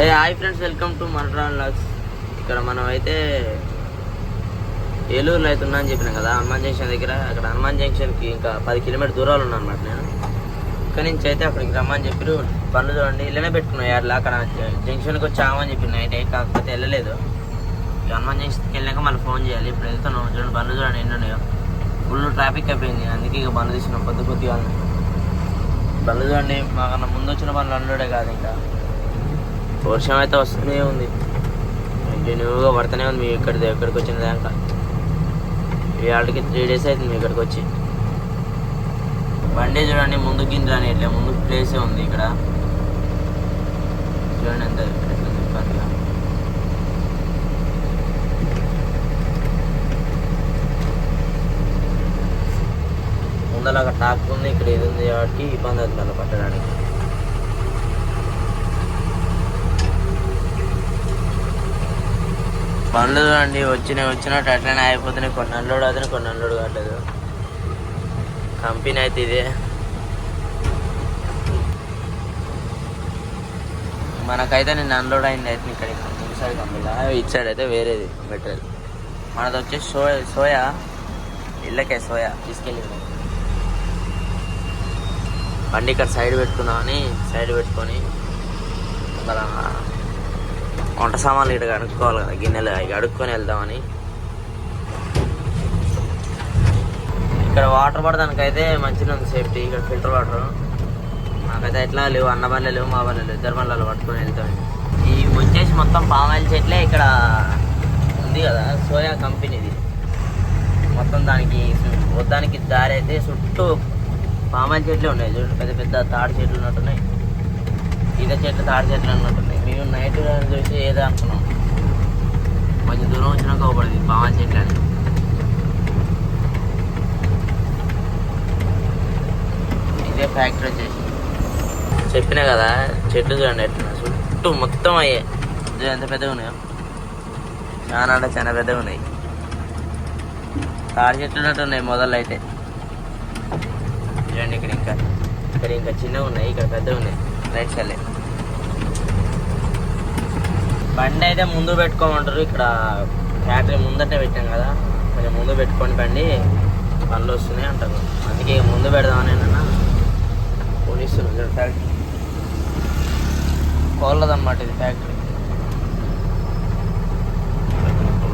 Hey hi friends welcome to మన్రాన్ లాక్స్ ఇక్కడ మనం అయితే ఏలూరులో అయితే ఉన్నా అని చెప్పిన కదా హనుమాన్ జంక్షన్ దగ్గర. అక్కడ హనుమాన్ జంక్షన్కి ఇంకా పది కిలోమీటర్ దూరాలు ఉన్నాను అనమాట నేను. ఇక్కడ నుంచి అయితే అక్కడికి రమ్మని చెప్పారు. బండ్లు చూడండి ఇళ్ళనే పెట్టుకున్నాయి అట్లా అక్కడ జంక్షన్కి వచ్చామని చెప్పి నైట్ కాకపోతే వెళ్ళలేదు. ఇక హనుమాన్ జంక్షన్కి వెళ్ళాక మళ్ళీ ఫోన్ చేయాలి. ఇప్పుడు వెళ్తున్నాం. చూడండి బండ్లు చూడండి ఎన్ని ఉన్నాయో. ఫుల్ ట్రాఫిక్ అయిపోయింది. అందుకే ఇక బండ్లు తీసినాం. పొద్దు కొద్దిగా బండ్లు చూడండి మాకన్నా ముందు వచ్చిన బండ్లు అన్లోడే కాదు ఇంకా. వర్షం అయితే వస్తూనే ఉంది. కంటిన్యూగా పడుతూనే ఉంది. మీ ఇక్కడ ఎక్కడికి వచ్చిన దాకా. ఇవాళకి త్రీ డేస్ అవుతుంది మీ ఇక్కడికి వచ్చి. బండి చూడండి ముందు గింజ అని ఇట్లా ముందు ప్లేసే ఉంది ఇక్కడ. చూడండి ఎంత ఎట్లా ముందలాగా టాక్ ఉంది. ఇక్కడ ఇది ఉంది? కాబట్టి ఇబ్బంది అవుతుంది అలా పట్టడానికి. పనులు చూడండి వచ్చినాయి వచ్చినట్టు అట్లనే అయిపోతున్నాయి కొన్ని అన్లోడ్ అవుతున్నాయి కొన్ని అన్లోడ్ కావట్లేదు. కంపెనీ అయితే ఇదే. మనకైతే నేను అన్లోడ్ అయింది అయితే ఇక్కడ ఒకసారి కంపెనీ. ఇటు సైడ్ అయితే వేరేది మెటీరియల్. మనది వచ్చేసి సోయా సోయా ఇళ్ళకే సోయా తీసుకెళ్ళి బండి ఇక్కడ సైడ్ పెట్టుకున్నామని సైడ్ పెట్టుకొని మన వంట సామాన్లు ఇక్కడ కడుక్కోవాలి కదా గిన్నెలు అవి వెళ్దామని. ఇక్కడ వాటర్ పడడానికి అయితే మంచిగా ఉంది సేఫ్టీ ఇక్కడ ఫిల్టర్ వాటర్. మాకైతే ఎట్లా లేవు అన్న బండ్లు లేవు మా బండ్లు ఇద్దరు బండ్లలో పట్టుకొని వెళ్తాం ఈ వచ్చేసి మొత్తం పామాయిల్ చెట్లే ఇక్కడ ఉంది కదా సోయా కంపెనీది. మొత్తం దానికి మొత్తానికి దారి అయితే చుట్టూ పామాయిల్ చెట్లే ఉన్నాయి. చూడండి పెద్ద పెద్ద తాడి చెట్లు ఉన్నట్టున్నాయి. ఈత చెట్లు తాడి చెట్లు ఉన్నట్టున్నాయి. నైట్ చూసి ఏదో అనుకున్నాం. కొంచెం దూరం వచ్చినాక ఒకటి బాగా చెట్లు అని ఇదే ఫ్యాక్టరీ వచ్చేసి. చెప్పినా కదా చెట్లు చూడండి ఎట్లా చుట్టూ మొత్తం అయ్యాయి ఎంత పెద్దగా ఉన్నాయో. చాలా అంటే చాలా పెద్దగా ఉన్నాయి. తాడి చెట్లు ఉన్నట్టు ఉన్నాయి మొదలు అయితే. చూడండి ఇక్కడ ఇంకా. ఇక్కడ ఇంకా చిన్నగా ఉన్నాయి ఇక్కడ పెద్దగా ఉన్నాయి. రైట్ సైడ్ బండి అయితే ముందు పెట్టుకోమంటారు. ఇక్కడ ఫ్యాక్టరీ ముందటే పెట్టాం కదా. కొంచెం ముందు పెట్టుకోండి బండి. పనులు వస్తున్నాయి అంటారు. అందుకే ఇక ముందు పెడదామని పోలీసులు ఫ్యాక్టరీ. కోళ్ళదన్నమాట ఇది ఫ్యాక్టరీ.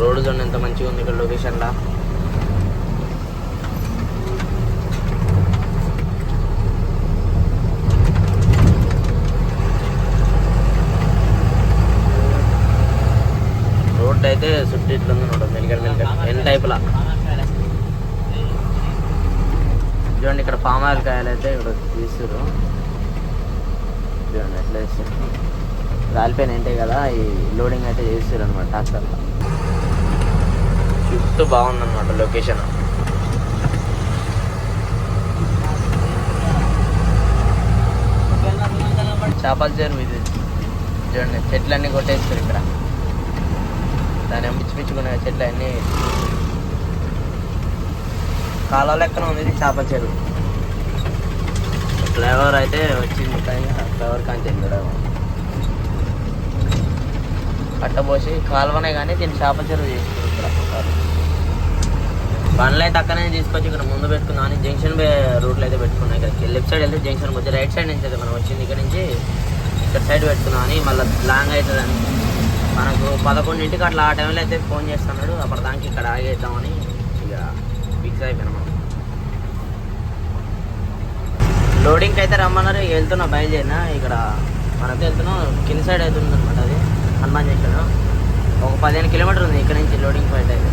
రోడ్డు చూడండి ఎంత మంచిగా ఉంది ఇక్కడ లొకేషన్లా. రోడ్డు అయితే చుట్టూ ఇట్లా ఉంది చూడండి మెలికల్ మెలికల్ ఎన్ టైప్లా చూడండి ఇక్కడ పామ్ ఆయిల్ కాయలు అయితే ఇక్కడ తీస్తురు చూడండి ఎట్లా వేస్తారు రాలిపోయిన కదా ఈ లోడింగ్ అయితే చేస్తారు అనమాట ట్రాక్టర్లో చుట్టూ బాగుందన్నమాట లొకేషన్ చేపల చేరు ఇది. చూడండి చెట్లన్నీ కొట్టేస్తారు ఇక్కడ. దాని పిచ్చి పిచ్చుకున్న చెట్లు అన్నీ కాలువ లెక్కన ఉంది ఇది చేపల చెరువు. ఫ్లేవర్ అయితే వచ్చింది కానీ ఫ్లేవర్ కానీ కట్టబోసి కాలువనే కానీ దీన్ని చేపల చెరువు చేసుకుంటారు ఇక్కడ బండ్లు అయితే అక్కడనే తీసుకొచ్చి ఇక్కడ ముందు పెట్టుకుందామని జంక్షన్ రూట్లో అయితే పెట్టుకున్నాం. ఇక్కడ లెఫ్ట్ సైడ్ వెళ్తే జంక్షన్ వచ్చి రైట్ సైడ్ నుంచి అయితే మనం వచ్చింది. ఇక్కడ నుంచి ఇక్కడ సైడ్ పెట్టుకుందామని మళ్ళీ లాంగ్ అవుతుందని మనకు పదకొండింటికి అట్లా ఆ టైంలో అయితే ఫోన్ చేస్తున్నాడు. అప్పటిదానికి ఇక్కడ ఆగేద్దామని ఇక ఫిక్స్ అయిపోయినా మనం. లోడింగ్కి అయితే రమ్మన్నారు. ఇక వెళ్తున్నా బయలుదేరినా. ఇక్కడ మనతో వెళ్తున్నాం కింద సైడ్ అయితే ఉందనమాట అది. హనుమాన్ జంక్షన్ ఒక పదిహేను కిలోమీటర్ ఉంది ఇక్కడ నుంచి లోడింగ్ పాయింట్ అయితే.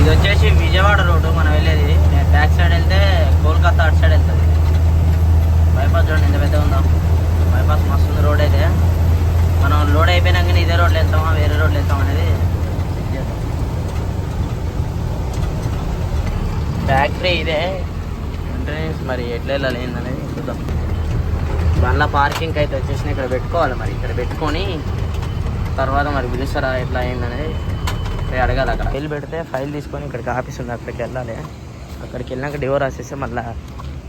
ఇది వచ్చేసి విజయవాడ రోడ్డు మనం వెళ్ళేది. నేను బ్యాక్ సైడ్ వెళ్తే కోల్కతా అటు సైడ్ వెళ్తుంది. బైపాస్ చూడండి ఎంత పెద్ద ఉందో. బైపాస్ మస్తు రోడ్ అయితే. మనం లోడ్ అయిపోయినాక ఇదే రోడ్లు వెళ్తామా వేరే రోడ్లు వెళ్తాం అనేది ఫ్యాక్టరీ ఇదే. ఎంట్రన్స్ మరి ఎట్లా వెళ్ళాలి ఏందనేది చూద్దాం. బండ్ల పార్కింగ్ అయితే వచ్చేసి ఇక్కడ పెట్టుకోవాలి మరి. ఇక్కడ పెట్టుకొని తర్వాత మరి పిలుస్తారా? ఎట్లా అయిందనేది పోయి అడగాలి అక్కడ. ఫైల్ పెడితే ఫైల్ తీసుకొని ఇక్కడికి ఆఫీస్ ఉంది. అక్కడికి వెళ్ళాలి. అక్కడికి వెళ్ళాక డివో రాసేస్తే మళ్ళీ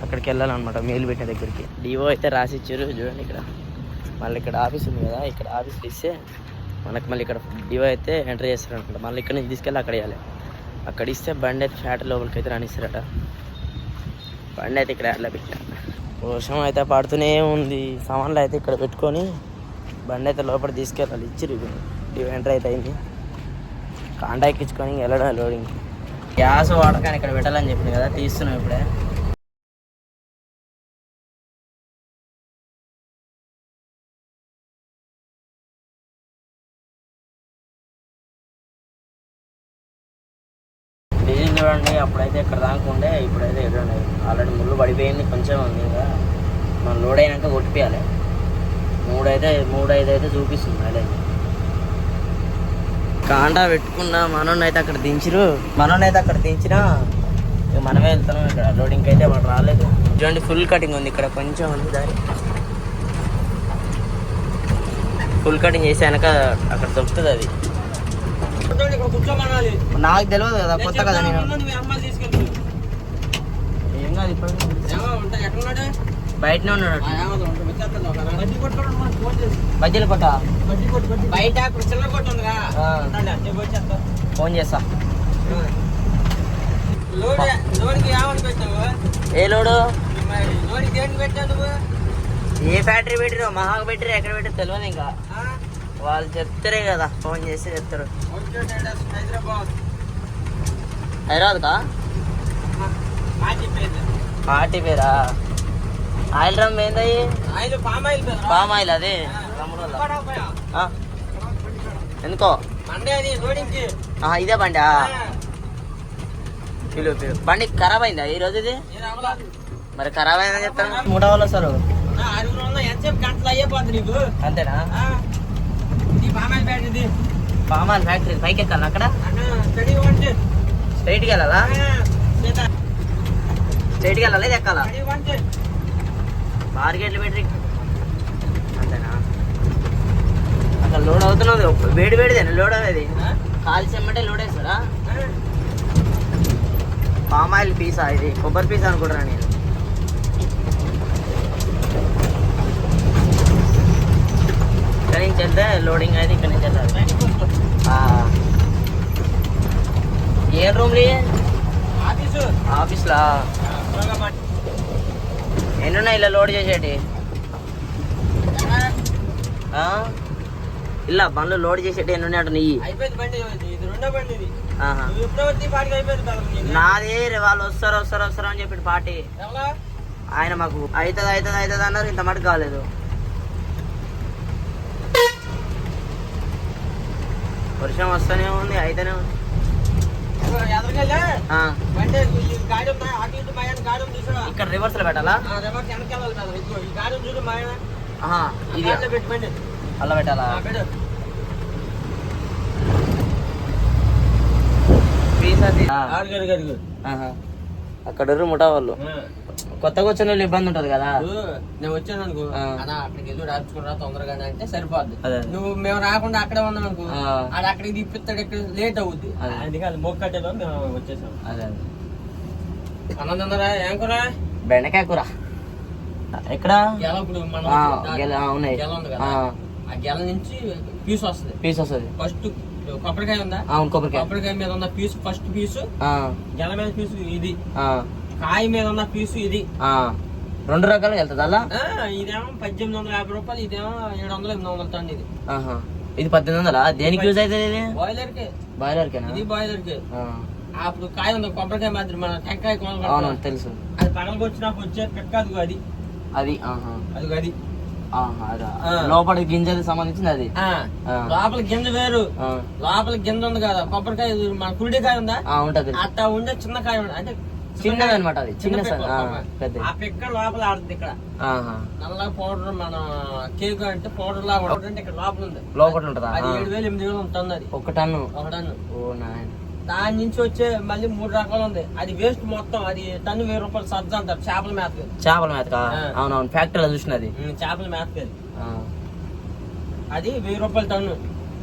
అక్కడికి వెళ్ళాలన్నమాట. మెయిల్ పెట్టిన దగ్గరికి. డివో అయితే రాసిచ్చారు. చూడండి ఇక్కడ. మళ్ళీ ఇక్కడ ఆఫీస్ ఉంది కదా ఇక్కడ ఆఫీస్లో ఇస్తే మనకు మళ్ళీ ఇక్కడ డివో అయితే ఎంటర్ చేస్తారనమాట మళ్ళీ ఇక్కడ నుంచి తీసుకెళ్ళి అక్కడ ఇవ్వాలి అక్కడ ఇస్తే బండి అయితే ఫ్యాట్ లోపలికి అయితే రానిస్తారట. బండి అయితే ఇక్కడ ఎట్లా పెట్టా. వర్షం అయితే పడుతూనే ఉంది. సామాన్లు అయితే ఇక్కడ పెట్టుకొని బండి అయితే లోపల తీసుకెళ్ళాలి. ఇచ్చిరు డివో ఎంటర్ అయితే అయింది. కాంటాక్ట్ ఇచ్చుకొని వెళ్ళడం లోడింగ్ గ్యాస్ వాడకాన్ని ఇక్కడ పెట్టాలని చెప్పింది కదా తీస్తున్నాం ఇప్పుడే. అండి అప్పుడైతే ఇక్కడ దాకా ఉండే ఇప్పుడైతే ఎదురండి ఆల్రెడీ ముళ్ళు పడిపోయింది కొంచెం ఉంది ఇంకా. మనం లోడ్ అయినాక కొట్టిపోయాలి మూడు అయితే మూడు ఐదు అయితే చూపిస్తుంది మైలేజ్. కాండా పెట్టుకున్న మనోని అయితే అక్కడ దించరు. మనోని అయితే అక్కడ దించినా ఇక మనమే వెళ్తున్నాం ఇక్కడ. లోడింగ్ అయితే మనం రాలేదు. చూడండి ఫుల్ కటింగ్ ఉంది ఇక్కడ. కొంచెం ఉంది దారి. ఫుల్ కటింగ్ చేసాక అక్కడ దొరుకుతుంది అది. నాకు తెలియదు కదా కొత్త కదా నేను. ఏం కాదు ఇప్పుడు బయటనే ఉన్నాడు బజ్జీలు కొట్ట? బయట. ఫోన్ చేస్తా. లోడ్ లోడ్కి ఏమని పెట్టావు? ఏ లోడు? ఏ ఫ్యాక్టరీ పెట్టిరో మహాకు పెట్టిరు ఎక్కడ పెట్టిరో తెలియదు ఇంకా. ఆ? వాళ్ళు చెప్తారే కదా ఫోన్ చేసి చెప్తారు. హైదరాబాద్ హైదరాబాద్కా? పార్టీ పేరా? ఆయిల్ డ్రమ్ ఏందయ్యి ఆయిల్ పామ్ ఆయిల్ పేరు. పామ్ ఆయిల్ అది ఎందుకో ఇదే బండి? ఆ. పిలు పిలు. బండి ఖరాబ్ అయిందా ఈ రోజు ఇది? నేను అవలా. మరి ఖరాబ్ అయిందని చెప్తాను. మూడో వాళ్ళు వస్తారు ఆ? ఇది. పామ్ ఆయిల్ ప్యాకెట్ ఇది పామ్ ఆయిల్ ఫ్యాక్టరీ పైకి ఎక్కాలి అక్కడ స్ట్రైట్కి వెళ్ళాలా స్ట్రైట్కి వెళ్ళాలి ఇది ఎక్కాలా? మార్కెట్లు పెట్టి. అంతేనా? అక్కడ లోడ్ అవుతున్నది. వేడి వేడిదేనా లోడ్ అనేది కాల్చెమ్మంటే లోడ్ వేస్తారా? పామ్ ఆయిల్ పీసా ఇది? కొబ్బరి పీస్ అనుకుంటున్నా నేను. ఇక్కడ నుంచి వెళ్తే లోడింగ్ అయితే ఇక్కడ నుంచి వెళ్ళాలి. ఏ రూమ్లీ ఆఫీసు. ఆఫీస్లా? ఎన్ని ఉన్నాయి ఇలా లోడ్ చేసేటి? ఇలా బండ్లు లోడ్ చేసేటి ఎన్ని నెయ్యి అయిపోయింది బలం నీది. వాళ్ళు వస్తారు వస్తారు వస్తారు అని చెప్పి పార్టీ? ఆయన మాకు అవుతుంది అవుతుంది అవుతుంది అన్నారు ఇంత మటుకు కాలేదు. వర్షం వస్తూనే ఉంది అయితేనే ఉంది? ఇక్కడ పెట్టాలా రివర్స్ వెనకెళ్ళాలి కదా. ఇదిగో ఈ గాడి ఉంది చూడు మా ఆయన. ఆహా, ఆ ఇది గాడిలో పెట్టు బండి. అలా పెట్టాలా. అక్కడ ముఠా వాళ్ళు. కొత్తగా వచ్చిన వాళ్ళు ఇబ్బంది ఉంటది కదా. నేను వచ్చాను అనుకో. అన్నా అక్కడికి వెళ్ళి రాచుకురా తొందరగా అంటే సరిపోద్ది. అదే. నువ్వు మేము రాకుండా అక్కడే ఉన్నాం అనుకో. ఆడ అక్కడికి తిప్పిస్తాడు ఇక్కడ లేట్ అవుద్ది. అదే. అందుకే అది మొక్క కట్టేలో మేము వచ్చేసాం. అదే. అదే. అన్నం తిందరా ఏం కూర? బెండకాయ కూర. ఎక్కడ? గెల ఇప్పుడు మనం ఆ, వచ్చే- గెల, ఆ, ఉన్నాయి. గెల ఉంది కదా? ఆ. గెల నుంచి పీస్ వస్తుంది. పీస్ వస్తుంది. ఫస్ట్ కొబ్బరికాయ ఉందా? అవును కొబ్బరికాయ. కొబ్బరికాయ మీద ఉన్న పీసు? First piece. ఆ, గెల మీద పీసు ఇది. ఆ, కాయ మీద ఉన్న పీసు ఇది. ఆ. రెండు రకాలుగా వెళ్తుంది అలా? ఆ, ఇదేమో పద్దెనిమిది వందల యాభై రూపాయలు ఇదేమో ఏడు వందల ఎనిమిది వందల తండ్రి ఇది. ఆహా. ఇది పద్దెనిమిది వందలా? దేనికి యూజ్ అవుతుంది ఇది? బాయిలర్కి బాయిలర్కేనా? ఇది బాయిలర్కి అప్పుడు కాయ ఉంది కొబ్బరికాయ మాదిరి మన టెంకాయ అవును కొనగొట్టాలి తెలుసు. అది పగలకొచ్చినాక వచ్చే పిక్క అది. అది అది. అదా. ఆ. లోపల గింజకి సంబంధించింది అది. లోపల గింజ వేరు. లోపల గింజ ఉంది కదా కొబ్బరికాయ మన కుడికాయ ఉందా? ఉంటది. అట్లా ఉండే చిన్న కాయ ఉంది అంటే చిన్నది అనమాట అది. చిన్న. పెద్ద ఆ పిక్క లోపల ఆడుతుంది ఇక్కడ. నల్ల పౌడర్ మన కేక్ అంటే పౌడర్ లాగా ఉంటుంది. ఇక్కడ లోపల ఉంది. లోపల ఉంటదా? అది. ఏడు వేలు ఎనిమిది వేలు ఉంటుంది అది. ఒక టన్ను? ఒక టన్ను. ఓ నాయన. దాని నుంచి వచ్చే మళ్ళీ మూడు రకాలు ఉంది. అది వేస్ట్ మొత్తం అది టన్ను వెయ్యి రూపాయలు సజ్జ అంటారు చేపల మేతకి. చేపల మేతకా? ఆ. అవునవును ఫ్యాక్టరీలో చూసినది. చేపల మేతకి అది. వెయ్యి రూపాయలు టన్ను.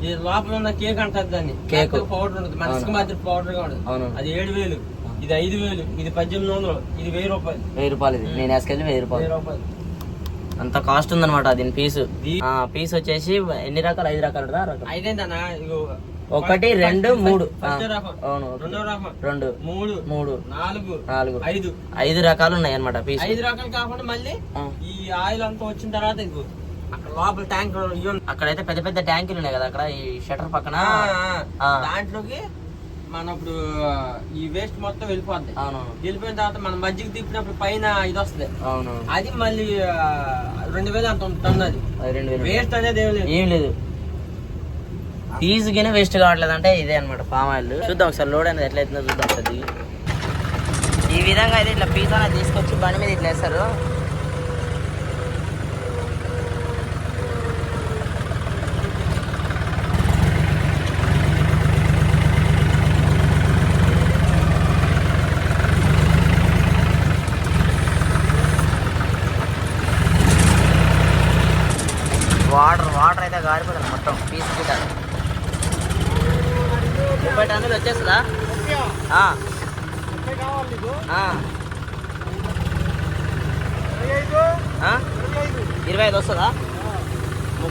ఈ లోపల ఉన్న కేక్ అంటారు దాన్ని. కేక్. పౌడర్ ఉంటుంది మనిషికి. మాత్రం పౌడర్గా అవును అది ఏడు వేలు ఇది ఐదు వేలు ఇది పద్దెనిమిది వందలు ఇది వెయ్యి రూపాయలు. వెయ్యి రూపాయలు ఇది. నేను వేసుకెళ్ళి వెయ్యి వెయ్యి రూపాయలు. రూపాయలు అంత కాస్ట్ ఉందన్నమాట దీని పీసు. పీస్ వచ్చేసి ఎన్ని రకాలు? ఐదు రకాలు ఇగో ఒకటి రెండు మూడు. అవును రెండో మూడు మూడు నాలుగు నాలుగు. ఐదు. ఐదు రకాలు ఉన్నాయి అనమాట పీస్. ఐదు రకాలు కాకుండా మళ్ళీ ఈ ఆయిల్ అంతా వచ్చిన తర్వాత అక్కడ లోపల ట్యాంక్ అక్కడైతే పెద్ద పెద్ద ట్యాంకులు ఉన్నాయి కదా అక్కడ ఈ షటర్ పక్కన. ఆ. దాంట్లోకి మన ఇప్పుడు ఈ వేస్ట్ మొత్తం వెళ్ళిపోద్ది. వెళ్ళిపోయిన తర్వాత మనం మజ్జిగ తిప్పినప్పుడు పైన ఇది వస్తుంది. అవును అది మళ్ళీ రెండు వేలు అంత ఉంటుంది వేస్ట్ అనేది ఏం లేదు. ఏం లేదు. పీస్ గిన వేస్ట్ కావట్లేదు అంటే ఇదే అనమాట పామ్ ఆయిల్ చూద్దాం ఒకసారి లోడ్ అనేది ఎట్లా అవుతుందో చూద్దాం ఒకసారి. ఈ విధంగా అయితే ఇట్లా పీస్ అనేది తీసుకొచ్చి బండి మీద ఇట్లా వేస్తారు వాటర్ వాటర్ అయితే గారిపోతుంది మొత్తం పీస్ గిట్ట ముప్పై టన్నులు వచ్చేస్తుందా ఆ. ఆ. ఆ? ఇరవై ఐదు వస్తుందా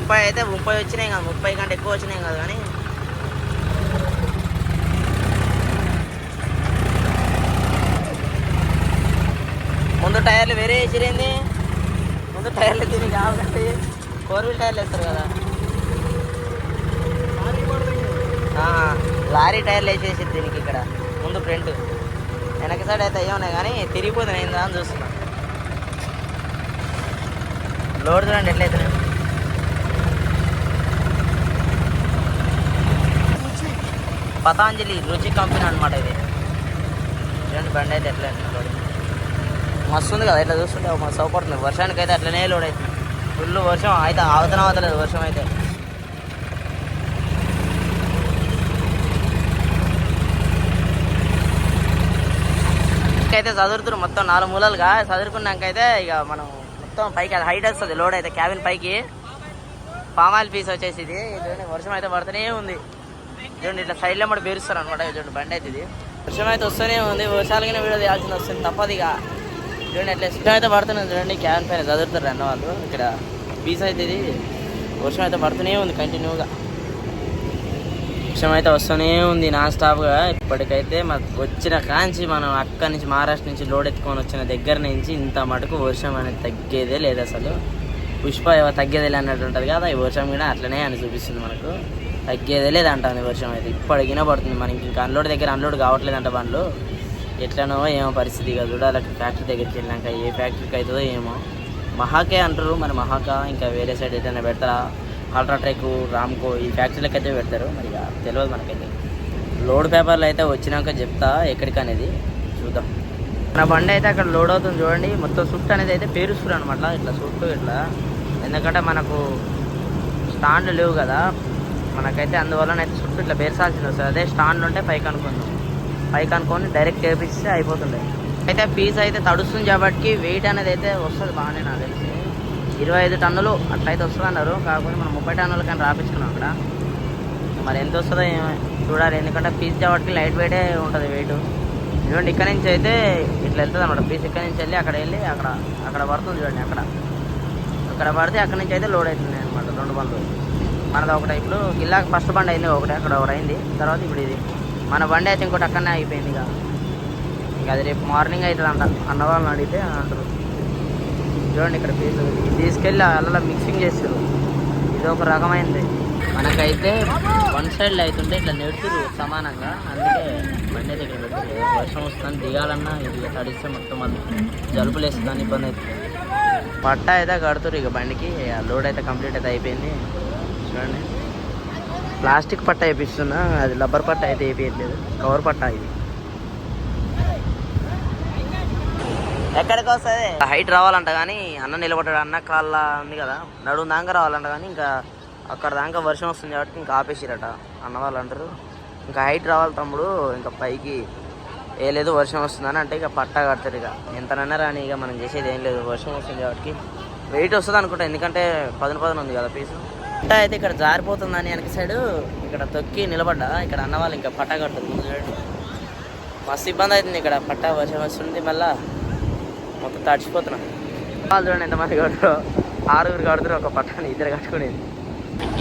ముప్పై అయితే ముప్పై వచ్చినాయి కదా ముప్పై కంటే ఎక్కువ వచ్చినాయి కదా కానీ. ముందు టైర్లు వేరే వేసిరేంది ముందు టైర్లు దీనికి కావాలంటే ఫోర్ వీల్ టైర్లు వేస్తారు కదా. లారీ టైర్లు వేసేసి దీనికి ఇక్కడ ముందు ఫ్రంట్. వెనక సైడ్ అయితే అయ్యే ఉన్నాయి కానీ తిరిగిపోతుంది అయిందా అని చూస్తున్నా. లోడ్ చూడండి ఎట్లయితే పతాంజలి రుచి కంపెనీ అనమాట ఇది. చూడండి బండి అయితే ఎట్లా లోడ్ మస్తు ఉంది కదా ఇట్లా చూస్తుంటే ఒక మస్తు సౌపడుతుంది వర్షానికి అయితే అట్లనే లోడ్ అవుతుంది ఫుల్ వర్షం అయితే అవతల అవతలేదు వర్షం అయితే. అయితే చదువుతున్నారు మొత్తం నాలుగు మూలలుగా. చదువుకున్నాకైతే ఇక మనం మొత్తం పైకి అది హైట్ వస్తుంది లోడ్ అయితే క్యాబిన్ పైకి. పామాయిల్ పీస్ వచ్చేసి ఇది. వర్షం అయితే పడుతూనే ఉంది. చూడండి ఇట్లా సైడ్లో కూడా పేరుస్తారు అనమాట చూడండి బండి అయితే ఇది. వర్షం అయితే వస్తూనే ఉంది. వర్షాలకి వీడియో తీయాల్సింది వస్తుంది తప్పదు ఇక. చూడండి అట్లా ఇష్టం అయితే పడుతున్నది చూడండి క్యాన్ పైన చదువుతారు అన్న వాళ్ళు. ఇక్కడ పీస్ అయితే ఇది. వర్షం అయితే పడుతూనే ఉంది కంటిన్యూగా. వర్షం అయితే వస్తూనే ఉంది నాన్ స్టాప్గా ఇప్పటికైతే మాకు వచ్చిన కాంచి మనం అక్కడి నుంచి మహారాష్ట్ర నుంచి లోడ్ ఎత్తుకొని వచ్చిన దగ్గర నుంచి ఇంత మటుకు వర్షం అనేది తగ్గేదే లేదు అసలు. పుష్ప తగ్గేదే అన్నట్టు ఉంటుంది కదా ఈ వర్షం కూడా అట్లనే అని చూపిస్తుంది మనకు. తగ్గేదే లేదంటుంది వర్షం అయితే. ఇప్పటికినా పడుతుంది. మనకి ఇంకా అన్లోడ్ దగ్గర అన్లోడ్ కావట్లేదంట బండ్లు. ఎట్లనో ఏమో పరిస్థితి కదా చూడాలి ఫ్యాక్టరీ దగ్గరికి వెళ్ళాక ఏ ఫ్యాక్టరీకి అవుతుందో ఏమో. మహాకే అంటారు మరి మహాకా ఇంకా వేరే సైడ్ ఏదైనా పెడతారా? అల్ట్రాట్రెక్ రామ్కో ఈ ఫ్యాక్టరీలకు అయితే పెడతారు. మరి తెలియదు మనకైతే. లోడ్ పేపర్లు అయితే వచ్చినాక చెప్తా ఎక్కడికి అనేది చూద్దాం. మన బండి అయితే అక్కడ లోడ్ అవుతుంది చూడండి. మొత్తం సుట్ అనేది అయితే పేరుస్తారు అనమాట ఇట్లా సుట్టు ఇట్లా. ఎందుకంటే మనకు స్టాండ్లు లేవు కదా. మనకైతే అందువలన అయితే చుట్టూ ఇట్లా బేర్చాల్సింది వస్తుంది అదే స్టాండ్ ఉంటే పైకి అనుకుందాం. పైకి అనుకొని డైరెక్ట్ చేపిస్తే అయిపోతుండే. అయితే పీస్ అయితే తడుస్తుంది కాబట్టి వెయిట్ అనేది అయితే వస్తుంది బాగానే నాకు తెలిసి. ఇరవై ఐదు టన్నులు అట్లయితే వస్తుంది అన్నారు. కాకపోతే మనం ముప్పై టన్నులు కానీ రాపించుకున్నాం అక్కడ. మరి ఎంత వస్తుందో ఏమో చూడాలి. ఎందుకంటే పీస్ కాబట్టి లైట్ వెయిటే ఉంటుంది వెయిట్. చూడండి ఇక్కడ నుంచి అయితే ఇట్లా వెళ్తుంది అనమాట పీస్ ఇక్కడ నుంచి వెళ్ళి అక్కడ వెళ్ళి అక్కడ అక్కడ పడుతుంది చూడండి అక్కడ. అక్కడ పడితే అక్కడ నుంచి అయితే లోడ్ అవుతుంది అనమాట రెండు బండ్లు మనది ఒకటి ఇప్పుడు గిల్లాకి ఫస్ట్ బండి అయింది ఒకటి అక్కడ ఒకటి అయింది. తర్వాత ఇప్పుడు ఇది. మన బండి అయితే ఇంకోటి అక్కడనే అయిపోయింది ఇక. ఇక అది రేపు మార్నింగ్ అవుతుంది అంట అన్న వాళ్ళని అడిగితే అంటారు. చూడండి ఇక్కడ పీసు ఇది తీసుకెళ్ళి అలా మిక్సింగ్ చేస్తారు ఇది ఒక రకమైనది మనకైతే వన్ సైడ్లో అవుతుంటే ఇట్లా నెడుతురు సమానంగా. అందుకే బండి అయితే ఇక్కడ పెట్టారు వర్షం వస్తుంది దిగాలన్నా ఇది తడిస్తే మొత్తం మళ్ళీ జలుపులు వేస్తుందని ఇబ్బంది అవుతుంది. పట్ట అయితే కడుతురు ఇక బండికి. ఆ లోడ్ అయితే కంప్లీట్ అయితే అయిపోయింది. చూడండి ప్లాస్టిక్ పట్ట వేపిస్తున్నా అది రబ్బర్ పట్ట అయితే వేపించట్లేదు కవర్ పట్ట ఇది. ఎక్కడికి వస్తుంది? హైట్ రావాలంట కానీ అన్న నిలబడ్డాడు అన్న కాళ్ళ ఉంది కదా. నడుము దాకా రావాలంట కానీ ఇంకా అక్కడ దాకా వర్షం వస్తుంది కాబట్టి ఇంకా ఆపేసిరట. అన్న వాళ్ళు అంటారు ఇంకా హైట్ రావాలి తమ్ముడు ఇంకా పైకి ఏ లేదు వర్షం వస్తుందని అంటే ఇక పట్టా కడతారు ఇక. ఎంతనన్నా రాని ఇక మనం చేసేది ఏం లేదు వర్షం వస్తుంది కాబట్టి. వెయిట్ వస్తుంది అనుకుంటా ఎందుకంటే పదును పదును ఉంది కదా పీసు. పట్ట అయితే ఇక్కడ జారిపోతుందని వెనక సైడ్ ఇక్కడ తొక్కి నిలబడ్డా. ఇక్కడ అన్న వాళ్ళు ఇంకా పట్టా కడుతుంది చూడండి. మస్తు ఇబ్బంది అవుతుంది ఇక్కడ పట్టా వర్షం వస్తుంది మళ్ళా. మొత్తం తడిచిపోతున్నాం. వాళ్ళు చూడండి ఎంతమంది కొట్టరు ఆరుగురు కడుతున్నారు ఒక పట్టని ఇద్దరు కట్టుకునేది.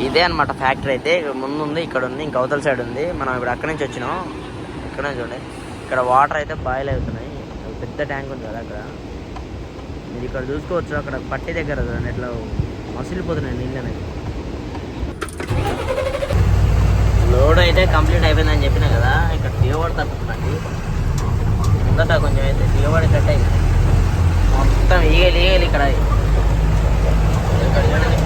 ఇదే అనమాట ఫ్యాక్టరీ అయితే. ముందు ఉంది ఇక్కడ ఉంది ఇంకా అవతల సైడ్ ఉంది. మనం ఇప్పుడు అక్కడి నుంచి వచ్చినాం. ఇక్కడ చూడండి. ఇక్కడ వాటర్ అయితే బాయిల్ అవుతున్నాయి. పెద్ద ట్యాంక్ ఉంది కదా అక్కడ. మీరు ఇక్కడ చూసుకోవచ్చు. అక్కడ పట్టి దగ్గర చూడండి. ఇట్లా మసిలిపోతున్నాయి నీళ్ళు అనేది. లోడ్ అయితే కంప్లీట్ అయిపోయిందని చెప్పిన కదా ఇక్కడ దిగబడి తప్పుతుందండి ముందట కొంచెం అయితే దిగబడి కట్ అయింది. మొత్తం ఈగలు ఈగలు ఇక్కడ. ఇక్కడ చూడండి.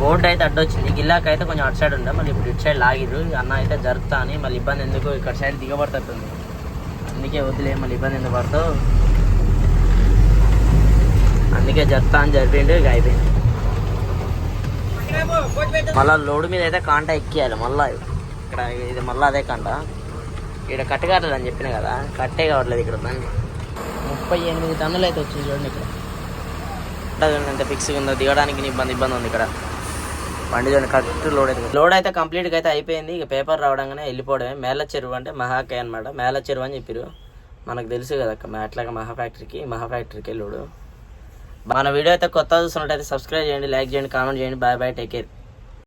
బోర్డు అయితే అడ్డొచ్చింది. గిల్లాక అయితే కొంచెం అటు సైడ్ ఉండే మళ్ళీ ఇప్పుడు ఇటు సైడ్ లాగిరు అన్న అయితే జరుగుతా అని మళ్ళీ ఇబ్బంది ఎందుకు? ఇక్కడ సైడ్ దిగబడుతుంది అందుకే వదిలే మళ్ళీ ఇబ్బంది ఎందుకు పడతావు? అందుకే జరుపుతా అని జరిపిండు ఇక అయిపోయింది. మళ్ళా లోడ్ మీద అయితే కాంట ఎక్కియాలి మళ్ళా ఇక్కడ ఇది మళ్ళీ అదే కాంట. ఇక్కడ కట్ట కావట్లేదు అని చెప్పిన కదా కట్టే కావట్లేదు ఇక్కడ బండి ముప్పై ఎనిమిది టన్నులు అయితే వచ్చింది చూడండి ఇక్కడ. ఎంత ఫిక్స్గా ఉందో దిగడానికి ఇబ్బంది ఇబ్బంది ఉంది ఇక్కడ. బండి చూడండి కరెక్ట్ లోడ్ అయితే. లోడ్ అయితే కంప్లీట్గా అయితే అయిపోయింది ఇక పేపర్ రావడంగానే వెళ్ళిపోవడమే. మేళ చెరువు అంటే మహాకాయ అనమాట మేళ చెరువు అని చెప్పారు మనకు తెలుసు కదా అక్క అట్లాగా మహా ఫ్యాక్టరీకి మహా ఫ్యాక్టరీకి వెళ్ళాడు మన వీడియో అయితే కొత్త చూస్తున్నట్టయితే సబ్స్క్రైబ్ చేయండి లైక్ చేయండి కామెంట్ చేయండి. Bye bye take care